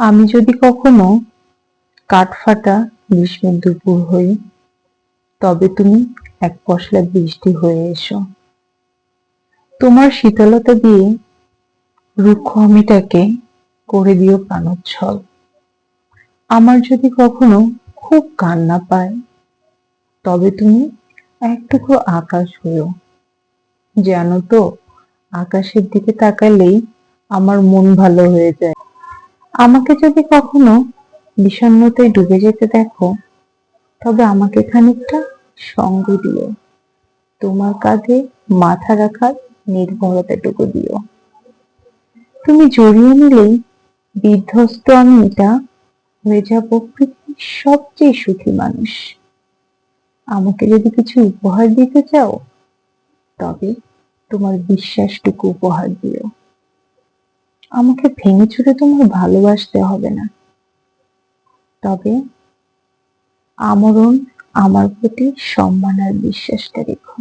আমি যদি কখনো কাঠফাটা গ্রীষ্মের দুপুর হই, তবে তুমি এক পশলা বৃষ্টি হয়ে এসো। তোমার শীতলতা দিয়ে রুক্ষ আমিটাকে করে দিও প্রাণোচ্ছল। আমার যদি কখনো খুব কান্না পায়, তবে তুমি একটুকু আকাশ হয়েও জানো তো, আকাশের দিকে তাকালেই আমার মন ভালো হয়ে যায়। আমাকে যদি কখনো বিষণ্ণতায় ডুবে যেতে দেখো, তবে আমাকে খানিকটা সঙ্গ দিও। তোমার কাঁধে মাথা রাখার নির্ভরতাটুকু দিও। তুমি জড়িয়ে নিলেই বিধ্বস্ত আমি এটা হয়ে যাব পৃথিবীর সবচেয়ে সুখী মানুষ। আমাকে যদি কিছু উপহার দিতে চাও, তবে তোমার বিশ্বাসটুকু উপহার দিও। আমাকে ভেঙে চুরে তোমার ভালোবাসতে হবে না। তবে আমরণ আমার প্রতি সম্মান আর বিশ্বাসটা রেখো।